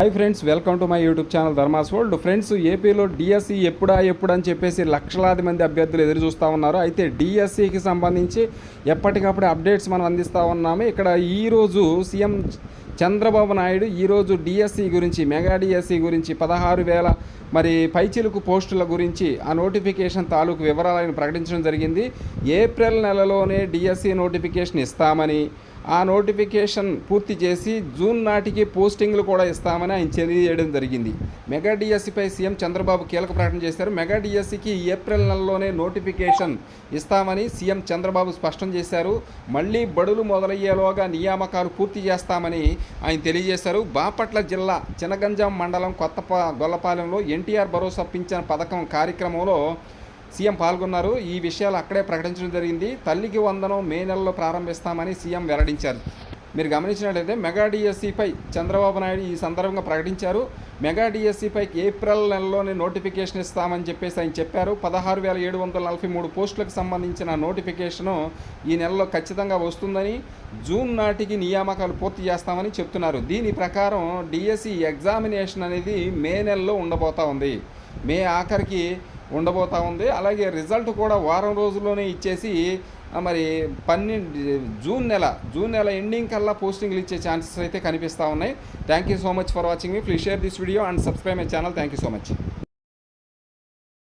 Hi friends welcome to my YouTube channel Dharma's world friends ఏపీలో DSC ఎప్పుడా ఎప్పుడు అని చెప్పేసి లక్షలాది మంది అభ్యర్థులు ఎదురు చూస్తూ ఉన్నారు. అయితే డిఎస్సికి సంబంధించి ఎప్పటికప్పుడు అప్డేట్స్ మనం అందిస్తూ ఉన్నాము. ఇక్కడ ఈరోజు సీఎం చంద్రబాబు నాయుడు ఈరోజు డిఎస్సి గురించి మెగా డిఎస్సి గురించి పదహారు వేల మరి పైచిలుకు పోస్టుల గురించి ఆ నోటిఫికేషన్ తాలూకు వివరాలను ప్రకటించడం జరిగింది. ఏప్రిల్ నెలలోనే డిఎస్సి నోటిఫికేషన్ ఇస్తామని ఆ నోటిఫికేషన్ పూర్తి చేసి జూన్ నాటికి పోస్టింగ్లు కూడా ఇస్తామని ఆయన తెలియజేయడం జరిగింది. మెగా డిఎస్సిపై సీఎం చంద్రబాబు కీలక ప్రకటన చేశారు. మెగా డిఎస్సికి ఏప్రిల్ నెలలోనే నోటిఫికేషన్ ఇస్తామని సీఎం చంద్రబాబు స్పష్టం చేశారు. మళ్ళీ బడులు మొదలయ్యేలోగా నియామకాలు పూర్తి చేస్తామని ఆయన తెలియజేశారు. బాపట్ల జిల్లా చినగంజాం మండలం కొత్త గొల్లపాలెంలో ఎన్టీఆర్ భరోసా పింఛన్ పథకం కార్యక్రమంలో సీఎం పాల్గొన్నారు. ఈ విషయాలు అక్కడే ప్రకటించడం జరిగింది. తల్లికి వందనం మే నెలలో ప్రారంభిస్తామని సీఎం వెల్లడించారు. మీరు గమనించినట్లయితే మెగా డిఎస్సిపై చంద్రబాబు నాయుడు ఈ సందర్భంగా ప్రకటించారు. మెగా డిఎస్సిపై ఏప్రిల్ నెలలోనే నోటిఫికేషన్ ఇస్తామని చెప్పేసి ఆయన చెప్పారు. పదహారు వేల ఏడు వందల నలభై మూడు పోస్టులకు సంబంధించిన నోటిఫికేషను ఈ నెలలో ఖచ్చితంగా వస్తుందని జూన్ నాటికి నియామకాలు పూర్తి చేస్తామని చెప్తున్నారు. దీని ప్రకారం డిఎస్సి ఎగ్జామినేషన్ అనేది మే నెలలో ఉండబోతా ఉంది. మే ఆఖరికి ఉండబోతా ఉంది. అలాగే రిజల్ట్ కూడా వారం రోజుల్లోనే ఇచ్చేసి మరి పన్నెండు జూన్ నెల జూన్ నెల ఎండింగ్ కల్లా పోస్టింగ్లు ఇచ్చే ఛాన్సెస్ అయితే కనిపిస్తూ ఉన్నాయి. Thank you so much for watching me please share this video and subscribe my channel thank you so much